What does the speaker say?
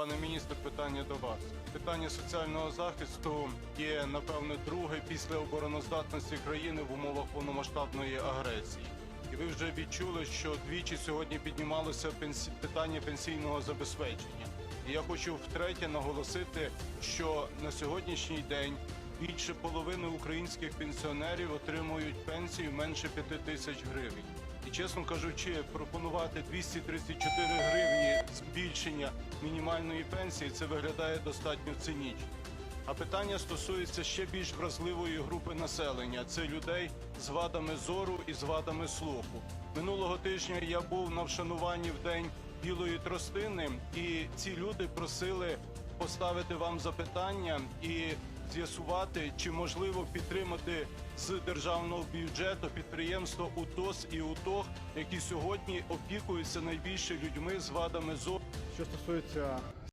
Пане міністр, питання до вас. Питання соціального захисту є, напевно, друге після обороноздатності країни в умовах повномасштабної агресії. І ви вже відчули, що двічі сьогодні піднімалося питання пенсійного забезпечення. І я хочу втретє наголосити, що на сьогоднішній день більше половини українських пенсіонерів отримують пенсію менше 5 тисяч гривень. І чесно кажучи, пропонувати 234 гривні збільшення мінімальної пенсії це виглядає достатньо цинічно. А питання стосується ще більш вразливої групи населення це людей з вадами зору і з вадами слуху. Минулого тижня я був на вшануванні в день білої тростини, і ці люди просили поставити вам запитання і з'ясувати, чи можливо підтримати з державного бюджету підприємства УТОС і УТОГ, які сьогодні опікуються найбільше людьми з вадами зору. Що стосується